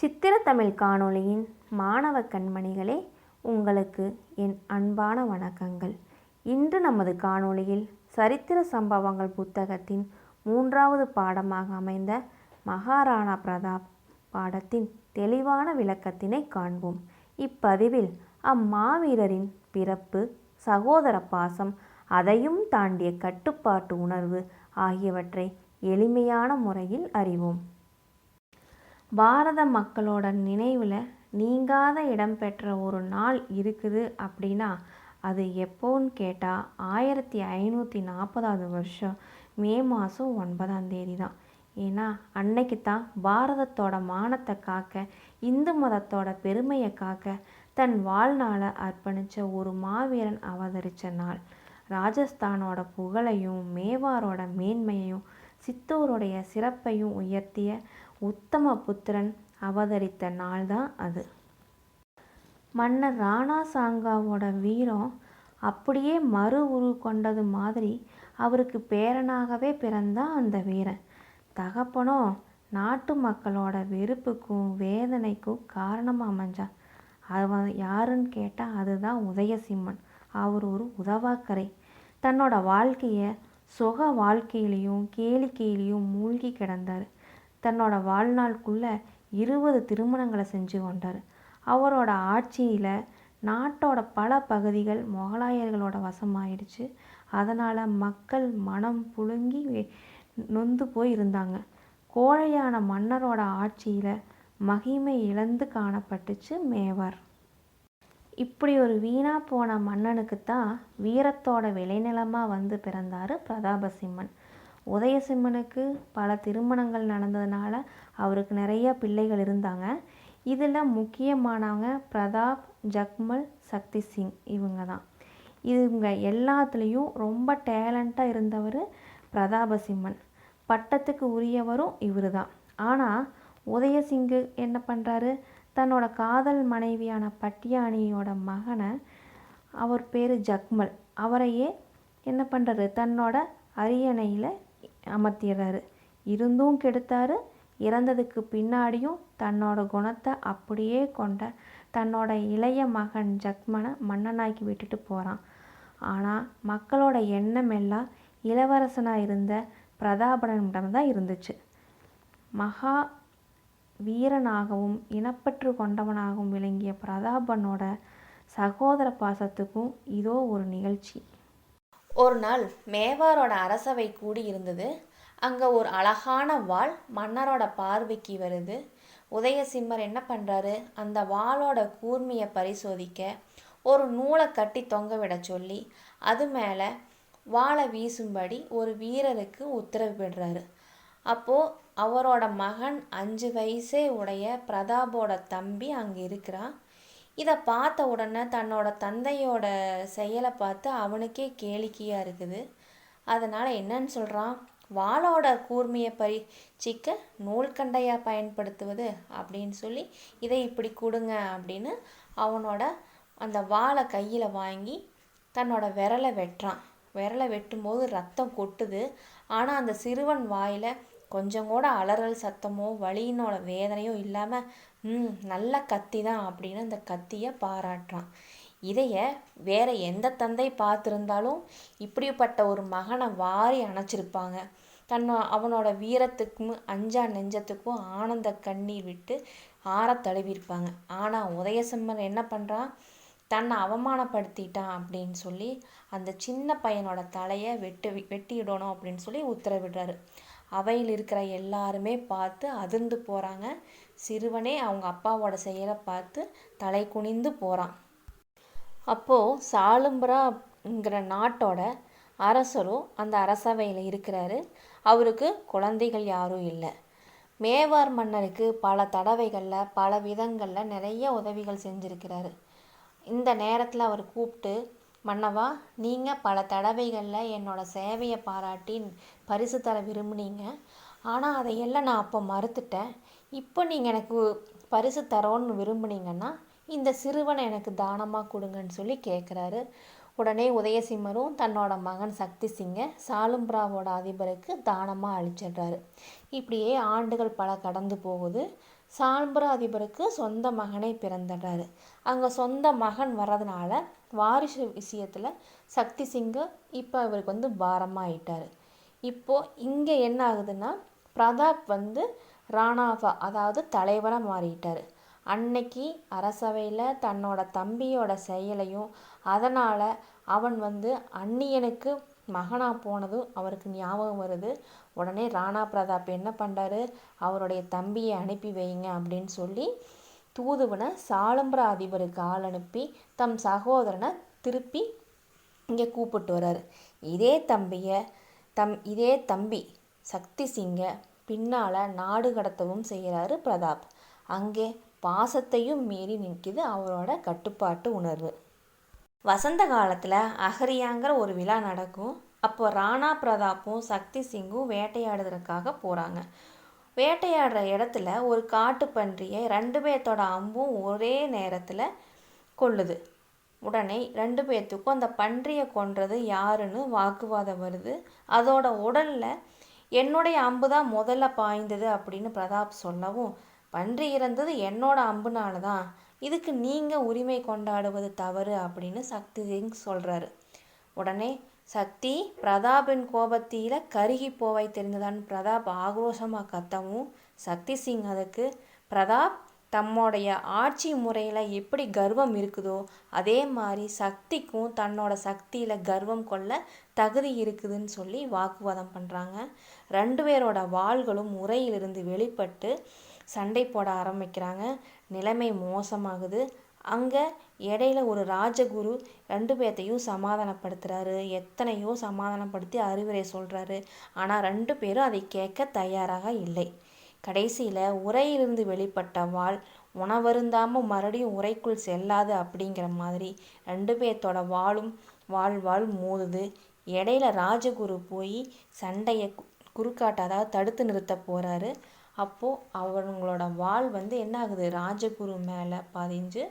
சித்திர தமிழ் காணொளியின் மாணவ கண்மணிகளே உங்களுக்கு என் அன்பான வணக்கங்கள். இன்று நமது காணொளியில் சரித்திர சம்பவங்கள் புத்தகத்தின் மூன்றாவது பாடமாக அமைந்த மகாராணா பிரதாப் பாடத்தின் தெளிவான விளக்கத்தினை காண்போம். இப்பதிவில் அம்மாவீரரின் பிறப்பு சகோதர பாசம் அதையும் தாண்டிய கட்டுப்பாட்டு உணர்வு ஆகியவற்றை எளிமையான முறையில் அறிவோம். பாரத மக்களோட நினைவில் நீங்காத இடம் பெற்ற ஒரு நாள் இருக்குது அப்படின்னா அது எப்போன்னு கேட்டால் ஆயிரத்தி ஐநூற்றி நாற்பதாவது வருஷம் மே மாதம் ஒன்பதாம் தேதி தான் ஏன்னா அன்னைக்கு தான் பாரதத்தோட மானத்தை காக்க இந்து மதத்தோட பெருமையை காக்க தன் வாழ்நாளை அர்ப்பணித்த ஒரு மாவீரன் அவதரித்த நாள். ராஜஸ்தானோட புகழையும் மேவாரோட மேன்மையையும் சித்தூருடைய சிறப்பையும் உயர்த்திய உத்தம புத்திரன் அவதரித்த நாள் தான் அது. மன்னர் ராணா சாங்காவோட வீரம் அப்படியே மறு உரு கொண்டது மாதிரி அவருக்கு பேரனாகவே பிறந்தான் அந்த வீரன். தகப்பனோ நாட்டு மக்களோட வெறுப்புக்கும் வேதனைக்கும் காரணமாக அமைஞ்சான். அவன் யாருன்னு கேட்டால் அதுதான் உதயசிம்மன். அவர் ஒரு உதவாக்கரை. தன்னோட வாழ்க்கையை சுக வாழ்க்கையிலையும் கேளிக்கையிலையும் மூழ்கி கிடந்தார். தன்னோட வாழ்நாளுக்குள்ள இருபது திருமணங்களை செஞ்சு கொண்டார். அவரோட ஆட்சியில் நாட்டோட பல பகுதிகள் முகலாயர்களோட வசமாயிடுச்சு. அதனால் மக்கள் மனம் புழுங்கி நொந்து போய் இருந்தாங்க கோழையான மன்னரோட ஆட்சியில் மகிமை இழந்து காணப்பட்டுச்சு மேவார். இப்படி ஒரு வீணா போன மன்னனுக்கு தான் வீரத்தோட விளைநிலமாக வந்து பிறந்தார் பிரதாபசிம்மன். உதயசிம்மனுக்கு பல திருமணங்கள் நடந்ததுனால அவருக்கு நிறைய பிள்ளைகள் இருந்தாங்க. இதில் முக்கியமானவங்க பிரதாப் ஜக்மல் சக்தி சிங் இவங்க தான் இவங்க எல்லாத்துலேயும் ரொம்ப டேலண்ட்டாக இருந்தவர் பிரதாபசிம்மன். பட்டத்துக்கு உரியவரும் இவர் தான் ஆனால் உதயசிங்கு என்ன பண்ணுறாரு தன்னோட காதல் மனைவியான பட்டியானியோட மகனை அவர் பேர் ஜக்மல். அவரையே என்ன பண்ணுறது தன்னோட அரியணையில் அமர்த்திடுறாரு இருந்தும் கெடுத்தாரு. இறந்ததுக்கு பின்னாடியும் தன்னோட குணத்தை அப்படியே கொண்ட தன்னோட இளைய மகன் ஜக்மனை மன்னனாக்கி விட்டுட்டு போகிறான் ஆனால் மக்களோட எண்ணம் எல்லாம் இளவரசனாக இருந்த பிரதாபனிடம் தான் இருந்துச்சு. மகா வீரனாகவும் இனப்பற்று கொண்டவனாகவும் விளங்கிய பிரதாபனோட சகோதர பாசத்துக்கும் இதோ ஒரு நிகழ்ச்சி. ஒரு நாள் மேவாரோட அரசவை கூடி இருந்தது அங்கே ஒரு அழகான வாள் மன்னரோட பார்வைக்கு வருது. உதயசிம்மர் என்ன பண்ணுறாரு அந்த வாளோட கூர்மையை பரிசோதிக்க ஒரு நூலை கட்டி தொங்க விட சொல்லி அது மேலே வாளை வீசும்படி ஒரு வீரருக்கு உத்தரவிடுறாரு அப்போது அவரோட மகன் அஞ்சு வயசே உடைய பிரதாபோட தம்பி அங்கே இருக்கிறான். இதை பார்த்த உடனே தன்னோட தந்தையோட செயலை பார்த்து அவனுக்கே கேளிக்கையாக இருக்குது. அதனால் என்னன்னு சொல்கிறான் வாளோட கூர்மையை பரீட்சிக்க நூல்கண்டையாக பயன்படுத்துவது அப்படின்னு சொல்லி இதை இப்படி கொடுங்க அப்படின்னு அவனோட அந்த வாளை கையில் வாங்கி தன்னோட விரலை வெட்டுறான். விரலை வெட்டும்போது ரத்தம் கொட்டுது. ஆனால் அந்த சிறுவன் வாயில் கொஞ்சம் கூட அலறல் சத்தமோ வலியினோட வேதனையோ இல்லாமல் ம் நல்ல கத்தி தான் அப்படின்னு அந்த கத்தியை பாராட்டுறான். இதைய வேற எந்த தந்தை பார்த்துருந்தாலும் இப்படிப்பட்ட ஒரு மகனை வாரி அணைச்சிருப்பாங்க. தன்னோ அவனோட வீரத்துக்கும் அஞ்சா நெஞ்சத்துக்கும் ஆனந்த கண்ணீர் விட்டு ஆற தழுவிருப்பாங்க ஆனால் உதயசிம்மன் என்ன பண்ணுறான் தன்னை அவமானப்படுத்திட்டான் அப்படின்னு சொல்லி அந்த சின்ன பையனோட தலையை வெட்டு வெட்டிடணும் அப்படின்னு சொல்லி உத்தரவிடுறாரு. அவையில் இருக்கிற எல்லாருமே பார்த்து அதிர்ந்து போகிறாங்க சிறுவனே அவங்க அப்பாவோட செயலை பார்த்து தலை குனிந்து போகிறான் அப்போது சாலும்பராங்கிற நாட்டோட அரசரும் அந்த அரசவையில் இருக்கிறாரு. அவருக்கு குழந்தைகள் யாரும் இல்லை. மேவார் மன்னருக்கு பல தடவைகளில் பல விதங்களில் நிறைய உதவிகள் செஞ்சுருக்கிறாரு. இந்த நேரத்தில் அவர் கூப்பிட்டு மன்னவா நீங்கள் பல தடவைகளில் என்னோட சேவையை பாராட்டி பரிசு தர விரும்புனீங்க. ஆனால் அதையெல்லாம் நான் அப்போ மறுத்துட்டேன். இப்போ நீங்கள் எனக்கு பரிசு தரோன்னு விரும்புனீங்கன்னா இந்த சிறுவனை எனக்கு தானமாக கொடுங்கன்னு சொல்லி கேட்குறாரு உடனே உதயசிம்மரும் தன்னோட மகன் சக்தி சிங்கை சாலும்பிராவோட அதிபருக்கு தானமாக அழிச்சிடுறாரு. இப்படியே ஆண்டுகள் பல கடந்து போகுது. சாம்பராதிபருக்கு சொந்த மகனை பிறந்துடுறாரு. அங்கே சொந்த மகன் வர்றதுனால வாரிசு விஷயத்தில் சக்தி சிங்கு இப்போ இவருக்கு வந்து பாரமாக ஆயிட்டாரு இப்போது இங்கே என்ன ஆகுதுன்னா பிரதாப் வந்து ராணாவா அதாவது தலைவராக மாறிட்டார். அன்னைக்கு அரசவையில் தன்னோட தம்பியோட செயலையும் அதனால் அவன் வந்து அந்நியனுக்கு மகனாக போனதும் அவருக்கு ஞாபகம் வருது. உடனே ராணா பிரதாப் என்ன பண்ணுறாரு அவருடைய தம்பியை அனுப்பி வைங்க அப்படின்னு சொல்லி தூதுவனை சாளும்பர அதிபருக்கு ஆள் அனுப்பி தம் சகோதரனை திருப்பி இங்கே கூப்பிட்டு வர்றாரு இதே தம்பியை தம் இதே தம்பி சக்தி சிங்கை பின்னால் நாடு கடத்தவும் செய்கிறாரு பிரதாப். அங்கே பாசத்தையும் மீறி நிற்கிது அவரோட கட்டுப்பாட்டு உணர்வு. வசந்த காலத்தில் அகரியாங்கிற ஒரு விழா நடக்கும். அப்போ ராணா பிரதாப்பும் சக்தி சிங்கும் வேட்டையாடுறதுக்காக போகிறாங்க வேட்டையாடுற இடத்துல ஒரு காட்டு பன்றியை ரெண்டு பேர்த்தோட அம்பும் ஒரே நேரத்தில் கொள்ளுது உடனே ரெண்டு பேர்த்துக்கும் அந்த பன்றியை கொன்றது யாருன்னு வாக்குவாதம் வருது. அதோட உடலில் என்னுடைய அம்பு தான் முதல்ல பாய்ந்தது அப்படின்னு பிரதாப் சொல்லவும் பன்றி இறந்தது என்னோட அம்புனால தான் இதுக்கு நீங்கள் உரிமை கொண்டாடுவது தவறு அப்படின்னு சக்தி சிங் சொல்கிறாரு உடனே சக்தி பிரதாபின் கோபத்தில் கருகி போவாய் தெரிந்ததான் பிரதாப் ஆக்ரோஷமாக கத்தவும் சக்தி சிங் அதுக்கு பிரதாப் தம்முடைய ஆட்சி முறையில் எப்படி கர்வம் இருக்குதோ அதே மாதிரி சக்திக்கும் தன்னோட சக்தியில் கர்வம் கொள்ள தகுதி இருக்குதுன்னு சொல்லி வாக்குவாதம் பண்ணுறாங்க ரெண்டு பேரோட வாள்களும் உரையிலிருந்து வெளிப்பட்டு சண்டை போட ஆரம்பிக்கிறாங்க. நிலைமை மோசமாகுது. அங்கே இடையில ஒரு ராஜகுரு ரெண்டு பேர்த்தையும் சமாதானப்படுத்துகிறாரு எத்தனையோ சமாதானப்படுத்தி அறிவுரை சொல்கிறாரு ஆனால் ரெண்டு பேரும் அதை கேட்க தயாராக இல்லை. கடைசியில் உரையிலிருந்து வெளிப்பட்ட வாள் உணவருந்தாமல் மறுபடியும் உரைக்குள் செல்லாது அப்படிங்கிற மாதிரி ரெண்டு பேர்த்தோட வாளும் வாழ் வாழ் மோதுது. இடையில ராஜகுரு போய் சண்டையை குறுக்காட்ட அதாவது தடுத்து நிறுத்த போகிறாரு அப்போது அவங்களோட வாள் வந்து என்ன ஆகுது ராஜகுரு மேலே பதிஞ்சு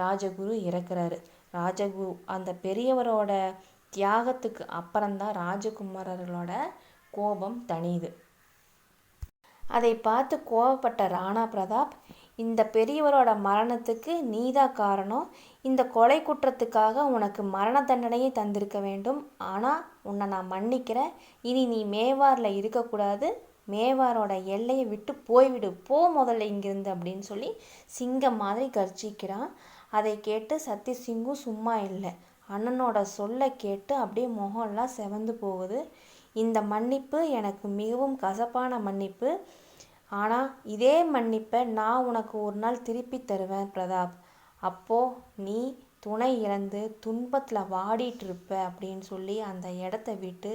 ராஜகுரு இறக்குறாரு. ராஜகுரு அந்த பெரியவரோட தியாகத்துக்கு அப்புறம்தான் ராஜகுமாரர்களோட கோபம் தணியுது. அதை பார்த்து கோவப்பட்ட ராணா பிரதாப் இந்த பெரியவரோட மரணத்துக்கு நீதான் காரணம். இந்த கொலை குற்றத்துக்காக உனக்கு மரண தண்டனையை தந்திருக்க வேண்டும். ஆனால் உன்னை நான் மன்னிக்கிறேன். இனி நீ மேவாரில் இருக்கக்கூடாது. மேவாரோட எல்லையை விட்டு போய்விடு போ முதல்ல இங்கிருந்து அப்படின்னு சொல்லி சிங்கம் மாதிரி கர்ஜிக்கிறான். அதை கேட்டு சத்தியசிங்கும் சும்மா இல்லை. அண்ணனோட சொல்ல கேட்டு அப்படியே முகம்லாம் செவந்து போகுது. இந்த மன்னிப்பு எனக்கு மிகவும் கசப்பான மன்னிப்பு. ஆனால் இதே மன்னிப்பை நான் உனக்கு ஒரு நாள் திருப்பி தருவேன் பிரதாப். அப்போது நீ துணை இழந்து துன்பத்தில் வாடிட்டு இருப்ப அப்படின்னு சொல்லி அந்த இடத்த விட்டு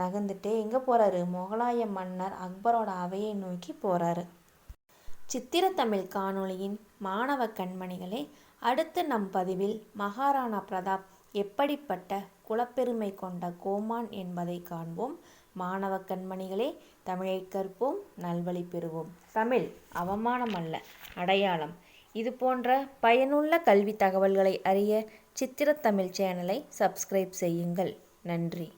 நகர்ந்துட்டு எங்கே போகிறாரு முகலாய மன்னர் அக்பரோட அவையை நோக்கி போகிறாரு சித்திரத்தமிழ் காணொளியின் மாணவ கண்மணிகளே அடுத்து நம் பதிவில் மகாராணா பிரதாப் எப்படிப்பட்ட குலப்பெருமை கொண்ட கோமான் என்பதை காண்போம். மாணவ கண்மணிகளே தமிழை கற்போம் நல்வழி பெறுவோம். தமிழ் அவமானம் அல்ல அடையாளம். இது போன்ற பயனுள்ள கல்வி தகவல்களை அறிய சித்திரத்தமிழ் சேனலை சப்ஸ்கிரைப் செய்யுங்கள். நன்றி.